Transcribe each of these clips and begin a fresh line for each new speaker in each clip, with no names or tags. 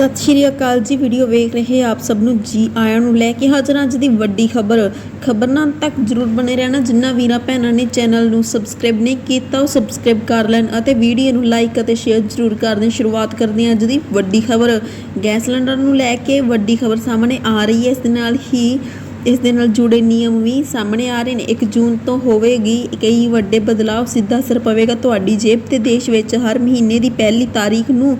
ਸਤਿ ਸ਼੍ਰੀ ਅਕਾਲ ਜੀ। ਵੀਡੀਓ ਵੇਖ ਰਹੇ ਆਪ ਸਭ ਨੂੰ ਜੀ ਆਇਆਂ ਨੂੰ ਲੈ ਕੇ ਹਾਜ਼ਰ ਅੱਜ ਦੀ ਵੱਡੀ ਖਬਰ। ਖਬਰ ਤੱਕ ਜਰੂਰ ਬਣੇ ਰਹਿਣਾ। ਜਿੰਨਾ ਵੀਰਾਂ ਭੈਣਾਂ ਨੇ ਚੈਨਲ ਨੂੰ ਸਬਸਕ੍ਰਾਈਬ ਨਹੀਂ ਕੀਤਾ, ਉਹ ਸਬਸਕ੍ਰਾਈਬ ਕਰ ਲੈਣ ਅਤੇ ਵੀਡੀਓ ਨੂੰ ਲਾਈਕ ਅਤੇ ਸ਼ੇਅਰ ਜਰੂਰ ਕਰ ਦੇਣ। ਸ਼ੁਰੂਆਤ ਕਰਦੇ ਹਾਂ ਅੱਜ ਦੀ ਵੱਡੀ ਖਬਰ। ਗੈਸ ਸਿਲੰਡਰ ਨੂੰ ਲੈ ਕੇ ਵੱਡੀ ਖਬਰ ਸਾਹਮਣੇ ਆ ਰਹੀ ਹੈ। ਇਸ ਦੇ ਨਾਲ ਹੀ ਇਸ ਦੇ ਨਾਲ ਜੁੜੇ ਨਿਯਮ ਵੀ ਸਾਹਮਣੇ ਆ ਰਹੇ ਨੇ। 1 ਜੂਨ ਤੋਂ ਹੋਵੇਗੀ ਕਈ ਵੱਡੇ ਬਦਲਾਅ ਸਿੱਧਾ ਅਸਰ ਪਵੇਗਾ ਤੁਹਾਡੀ ਜੇਬ ਤੇ ਦੇਸ਼ ਵਿੱਚ। ਹਰ ਮਹੀਨੇ ਦੀ ਪਹਿਲੀ ਤਾਰੀਖ ਨੂੰ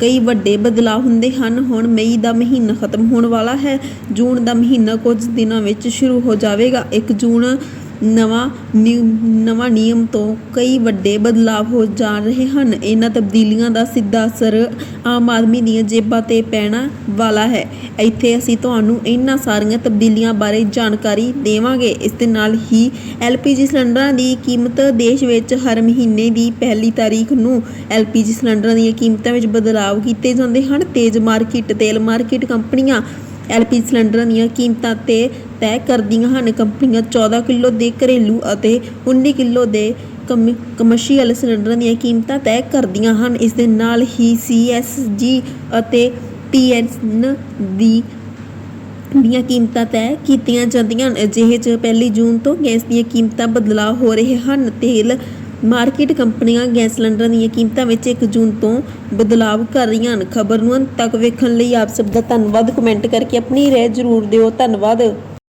ਕਈ ਵੱਡੇ ਬਦਲਾਅ ਹੁੰਦੇ ਹਨ। ਹੁਣ ਮਈ ਦਾ ਮਹੀਨਾ ਖਤਮ ਹੋਣ ਵਾਲਾ ਹੈ। ਜੂਨ ਦਾ ਮਹੀਨਾ ਕੁਝ ਦਿਨਾਂ ਵਿੱਚ ਸ਼ੁਰੂ ਹੋ ਜਾਵੇਗਾ। 1 ਜੂਨ ਨਵਾਂ ਨਿਯਮ- ਨਵਾਂ ਨਿਯਮ ਤੋਂ ਕਈ ਵੱਡੇ ਬਦਲਾਅ ਹੋ ਜਾ ਰਹੇ ਹਨ। ਇਹਨਾਂ ਤਬਦੀਲੀਆਂ ਦਾ ਸਿੱਧਾ ਅਸਰ ਆਮ ਆਦਮੀ ਦੀਆਂ ਜੇਬਾਂ ਤੇ ਪੈਣ ਵਾਲਾ ਹੈ। ਇੱਥੇ ਅਸੀਂ ਤੁਹਾਨੂੰ ਇਹਨਾਂ ਸਾਰੀਆਂ ਤਬਦੀਲੀਆਂ ਬਾਰੇ ਜਾਣਕਾਰੀ ਦੇਵਾਂਗੇ। ਇਸ ਦੇ ਨਾਲ ਹੀ ਐਲਪੀਜੀ ਸਿਲੰਡਰਾਂ ਦੀ ਕੀਮਤ ਦੇਸ਼ ਵਿੱਚ ਹਰ ਮਹੀਨੇ ਦੀ ਪਹਿਲੀ ਤਾਰੀਖ ਨੂੰ ਐਲਪੀਜੀ ਸਿਲੰਡਰਾਂ ਦੀਆਂ ਕੀਮਤਾਂ ਵਿੱਚ ਬਦਲਾਅ ਕੀਤੇ ਜਾਂਦੇ ਹਨ। ਤੇਜ਼ ਮਾਰਕੀਟ, ਤੇਲ ਮਾਰਕੀਟ ਕੰਪਨੀਆਂ ਐਲਪੀਜੀ ਸਿਲੰਡਰਾਂ ਦੀਆਂ ਕੀਮਤਾਂ ਤੇ ਤੈਅ ਕਰਦੀਆਂ ਹਨ। ਕੰਪਨੀਆਂ 14 ਕਿਲੋ ਦੇ ਘਰੇਲੂ ਅਤੇ 19 ਕਿਲੋ ਦੇ ਕਮ- ਕਮਰਸ਼ੀਅਲ ਸਿਲੰਡਰਾਂ ਦੀਆਂ ਕੀਮਤਾਂ ਤੈਅ ਕਰਦੀਆਂ ਹਨ। ਇਸ ਦੇ ਨਾਲ ਹੀ ਸੀਐਸਜੀ ਅਤੇ ਪੀਐਨ ਦੀ ਦੀਆਂ ਕੀਮਤਾਂ ਤੈਅ ਕੀਤੀਆਂ ਜਾਂਦੀਆਂ ਹਨ। ਅਜਿਹੇ 'ਚ ਪਹਿਲੀ ਜੂਨ ਤੋਂ ਗੈਸ ਦੀਆਂ ਕੀਮਤਾਂ ਬਦਲਾਅ ਹੋ ਰਹੇ ਹਨ। ਤੇਲ ਮਾਰਕੀਟ ਕੰਪਨੀਆਂ ਗੈਸ ਸਿਲੰਡਰਾਂ ਦੀਆਂ ਕੀਮਤਾਂ ਵਿੱਚ 1 ਜੂਨ ਤੋਂ ਬਦਲਾਅ ਕਰ ਰਹੀਆਂ ਹਨ। ਖਬਰ ਨੂੰ ਅੰਤ ਤੱਕ ਵੇਖਣ ਲਈ ਆਪ ਸਭ ਦਾ ਧੰਨਵਾਦ। ਕਮੈਂਟ ਕਰਕੇ ਆਪਣੀ ਰਾਏ ਜ਼ਰੂਰ ਦਿਓ। ਧੰਨਵਾਦ।